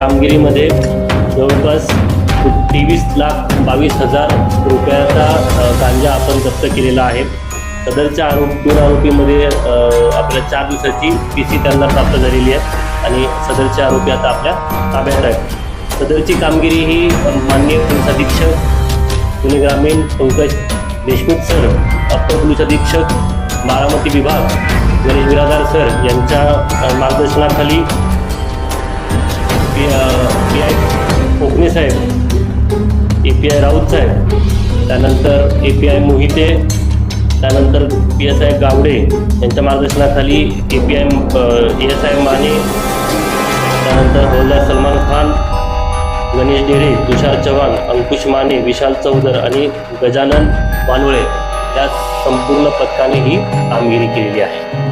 कामगिरीमध्ये जवळपास तेवीस लाख बावीस हजार रुपयाचा गांजा आपण जप्त केलेला आहे. सदरच्या आरोप दोन आरोपीमध्ये आपल्या चार दिवसाची पी सी त्यांना प्राप्त झालेली आहे आणि सदरचे आरोपी आता आपल्या ताब्यात आहेत. सदरची कामगिरी ही माननीय पोलीस अधीक्षक पुणे ग्रामीण Pankaj Deshmukh sir upper police अधीक्षक बारामती विभाग गणेश बिरादार सर यांच्या मार्गदर्शनाखाली पी पी आय कोकणे साहेब ए पी आय राऊत साहेब त्यानंतर ए पी आय मोहिते त्यानंतर पी एस आय गावडे यांच्या मार्गदर्शनाखाली A P I A S I Mane त्यानंतर हवलदार सलमान खान गणेश डेरे तुषार चव्हाण अंकुश माने विशाल चौधर आणि गजानन वानवळे या संपूर्ण पथकाने ही कामगिरी केलेली आहे.